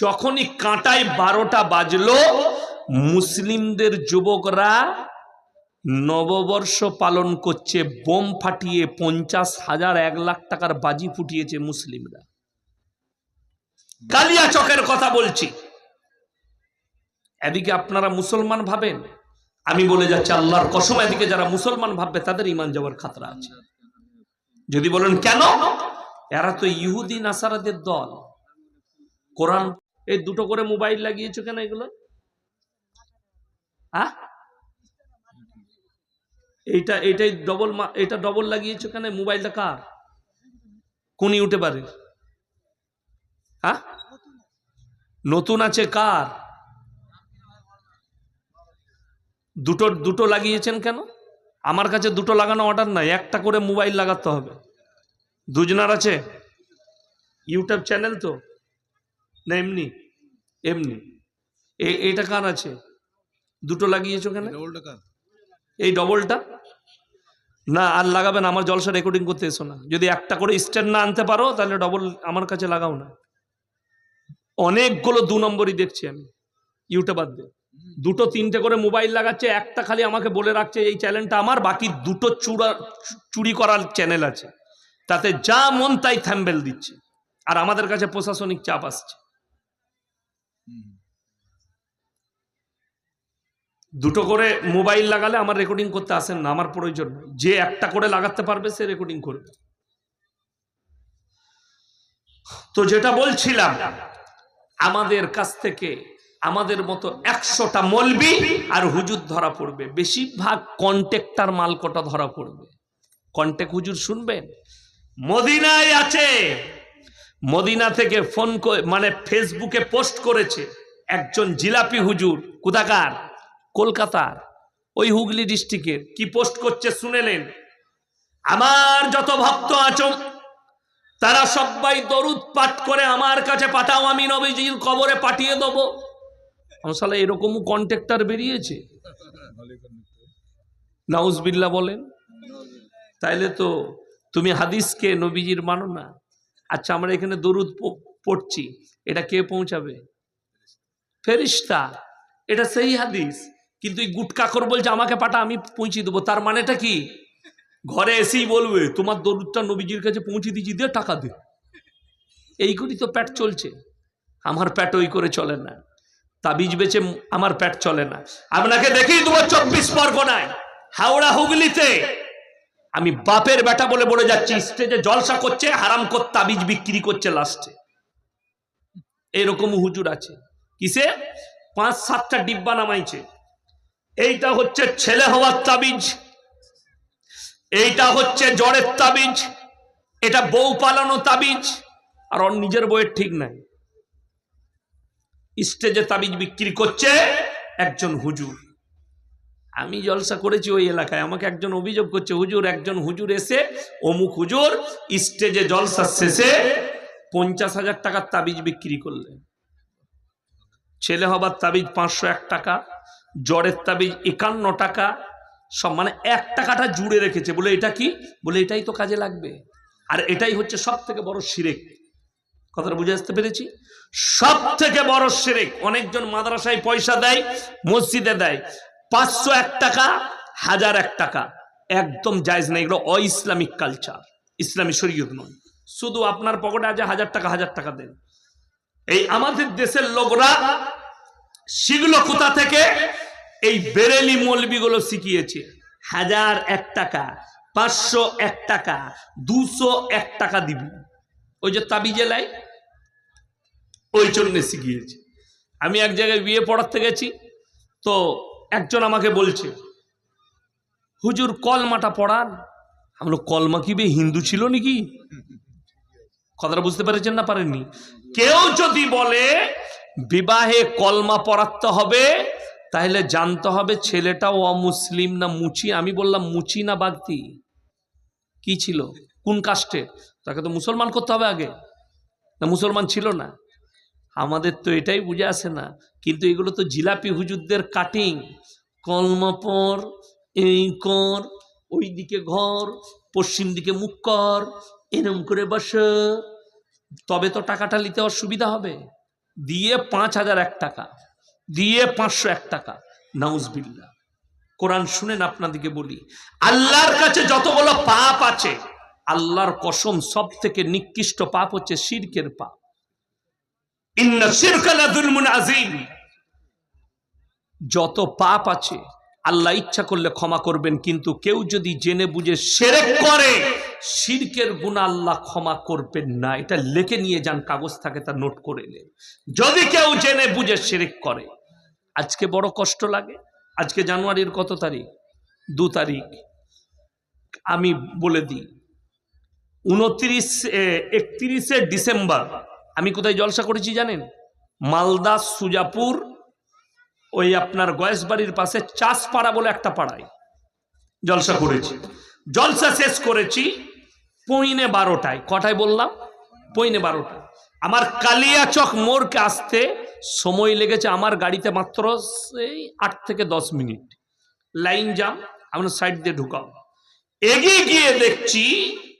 যখনই কাঁটায় বারোটা বাজলো, মুসলিমদের যুবকরা নববর্ষ পালন করছে, বোম ফাটিয়ে পঞ্চাশ হাজার এক লাখ টাকার বাজি ফুটিয়েছে মুসলিমরা। কালিয়া চকের কথা বলছি। এদিকে আপনারা মুসলমান ভাবেন? আমি বলে যাচ্ছি, আল্লাহর কসম, এদিকে যারা মুসলমান ভাববে, তাদের ইমান যাওয়ার খাতরা আছে। যদি বলেন কেন? এরা তো ইহুদি, নাসারাদের দল। কোরআন? এই দুটো করে মোবাইল লাগিয়েছো কেন এগুলো? হ্যাঁ? এইটা, এইটাই ডবল এটা ডবল লাগিয়েছো কেন? মোবাইলটা কার? কোন ইউটিউবারের? হ্যাঁ? নতুন আছে কার? দুটো দুটো লাগিয়েছেন কেন? আমার কাছে দুটো লাগানো অর্ডার নাই, একটা করে মোবাইল লাগাতে হবে। দুজনার আছে? ইউটিউব চ্যানেল তো? না এমনি এমনি। এ- এইটা কার আছে? দুটো লাগিয়েছো কেন। এই ডবলটা না আর লাগাবেন আমার জলসা রেকর্ডিং করতে এসো না। যদি একটা করে স্ট্যান্ড না আনতে পারো তাহলে ডবল আমার কাছে লাগাও না। অনেকগুলো দু নম্বরই দেখছি আমি। ইউটিউবার দিয়ে দুটো তিনটে করে মোবাইল লাগাচ্ছে একটা খালি আমাকে বলে রাখছে এই চ্যানেলটা আমার বাকি দুটো চূড়া চুরি করার চ্যানেল আছে। তাতে যা মন তাই থ্যাম্বেল দিচ্ছে। আর আমাদের কাছে প্রশাসনিক চাপ আসছে। দুটো করে মোবাইল লাগালে আমার রেকর্ডিং করতে আসেন না, আমার প্রয়োজন। যে একটা করে লাগাতে পারবে, সে রেকর্ডিং করবে। তো যেটা বলছিলাম, আমাদের কাছ থেকে আমাদের মতো একশোটা মলবি আর হুজুর ধরা পড়বে। বেশিরভাগ কন্ট্যাক্টার মালকটা ধরা পড়বে? কন্টেক্ট হুজুর শুনবেন? মদিনায় আছে। মদিনা থেকে ফোন মানে ফেসবুকে পোস্ট করেছে একজন জিলাপি হুজুর, কোথাকার? কলকাতার, ওই হুগলি ডিস্ট্রিক্টের। কি পোস্ট করছে শুনেলেন? আমার যত ভক্ত আছো, তারা সবাই দরুদ পাঠ করে আমার কাছে পাঠাও, আমি নবীজির কবরে পাঠিয়ে দেবো। সালা এরকমও কন্ট্রাক্টর বেরিয়েছে। নাউজবিল্লা বলেন। তাইলে তো তুমি হাদিসকে নবীজির মানো না। আচ্ছা আমরা এখানে দরুদ পড়ছি। এটা কে পৌঁছাবে? ফেরিস্তা। এটা সেই হাদিস। কিন্তু এই গুটকাকর বলছে, আমাকে পাঠা, আমি পৌঁছে দেবো। তার মানেটা কি? ঘরে এসেই বলবে, তোমার দরুদটা নবীজির কাছে পৌঁছে দিচ্ছি দিয়ে টাকা দে। এই করি তো প্যাট চলছে। আমার প্যাট ওই করে চলে না। তাবিজ বেচে আমার প্যাট চলে না। আপনাকে দেখেই তোমার চব্বিশ পরগনায়। হাওড়া হুগলিতে আমি বাপের বেটা বলে বলে যাচ্ছি, স্টেজে জলসা করছে, হারাম কর, তাবিজ বিক্রি করছে লাস্টে। এরকম হুজুর আছে। কিসে? পাঁচ সাতটা ডিব্বা নামাইছে। এইটা হচ্ছে ছেলে হওয়ার তাবিজ। এইটা হচ্ছে জ্বরের তাবিজ। এটা বউ পালানো তাবিজ। আর ওর নিজের বইয়ের ঠিক নাই। স্টেজে তাবিজ বিক্রি করছে একজন হুজুর। আমি জলসা করেছি ওই এলাকায়। আমাকে একজন অভিযোগ করছে, হুজুর, একজন হুজুর এসে অমুক হুজুর স্টেজে জলসা শেষে পঞ্চাশ হাজার টাকার তাবিজ বিক্রি করলেন। ছেলে হবার তাবিজ পাঁচশো এক টাকা, জ্বরের তাবিজ একান্ন টাকা, সব মানে এক টাকাটা জুড়ে রেখেছে। বলে, এটা কি? বলে, এটাই তো কাজে লাগবে। আর এটাই হচ্ছে সব থেকে বড় সিরেক কথাটা বুঝে আসতে পেরেছি? সব থেকে বড় সেরেক অনেকজন মাদ্রাসায় পয়সা দেয়, মসজিদে দেয়। পাঁচশো এক টাকা, হাজার এক টাকা। একদম জায়জ নেই, এগুলো অ ইসলামিক কালচার ইসলামী শরীয়ত নয়। শুধু আপনার পকেটে আছে হাজার টাকা হাজার টাকা দেন। এই আমাদের দেশের লোকরা শিখলো কোথা থেকে? এই বেরেলি মলবিগুলো শিখিয়েছে। হাজার এক টাকা, পাঁচশো এক টাকা, দুশো এক টাকা দিবি। ওই যে তাবি লাই, ওই জন্য শিখিয়েছে। আমি এক জায়গায় বিয়ে পড়াতে গেছি, তো একজন আমাকে বলছে, হুজুর, কলমাটা পড়ান। আমরা কলমা কি বে, হিন্দু ছিল নাকি? কথাটা বুঝতে পেরেছেন না পারেননি। কেউ যদি বলে, বিবাহে কলমা পড়াতে হবে, তাহলে জানতে হবে ছেলেটাও অমুসলিম না মুচি। আমি বললাম, মুচি না বাগতি? কি ছিল? কোন কাস্টে? তাকে তো মুসলমান করতে হবে আগে। না, মুসলমান ছিল না। আমাদের তো এটাই বুঝে আসে না। কিন্তু এগুলো তো জিলাপি হুজুরদের কাটিং কলমাপর এই কর ওই দিকে ঘর, পশ্চিম দিকে মুখ কর এরম করে বস। তবে তো টাকাটা নিতে অসুবিধা হবে। দিয়ে পাঁচ হাজার এক টাকা, দিয়ে পাঁচশো এক টাকা। নাউজবিল্লা কোরআন শুনেন আপনাদেরকে বলি, আল্লাহর কাছে যতগুলো পাপ আছে, আল্লাহর কসম সব থেকে নিকৃষ্ট পাপ হচ্ছে শিরকের পাপ। যত পাপ আছে, আল্লাহ ইচ্ছা করলে ক্ষমা করবেন, কিন্তু কেউ যদি জেনে বুঝে সেরেক করে, শিরকের গুণা আল্লাহ ক্ষমা করবেন না। এটা লেখে নিয়ে যান, কাগজ থাকে তা নোট করে নেন। যদি কেউ জেনে বুঝে সেরেক করে, আজকে বড় কষ্ট লাগে। আজকে জানুয়ারির কত তারিখ? দু তারিখ। আমি বলে দিই, উনত্রিশ একত্রিশে ডিসেম্বর আমি কোথায় জলসা করেছি জানেন? মালদা, সুজাপুর, ওই আপনার গয়েশবাড়ির পাশে চাষপাড়া বলে একটা পাড়ায় জলসা করেছি। জলসা শেষ করেছি পইনে বারোটায়। কটায় বললাম? পইনে বারোটায়। আমার কালিয়াচক মোড়কে আসতে সময় লেগেছে আমার গাড়িতে মাত্র সেই আট থেকে দশ মিনিট। লাইন জাম, আমরা সাইড দিয়ে ঢুকাও। এগিয়ে গিয়ে দেখছি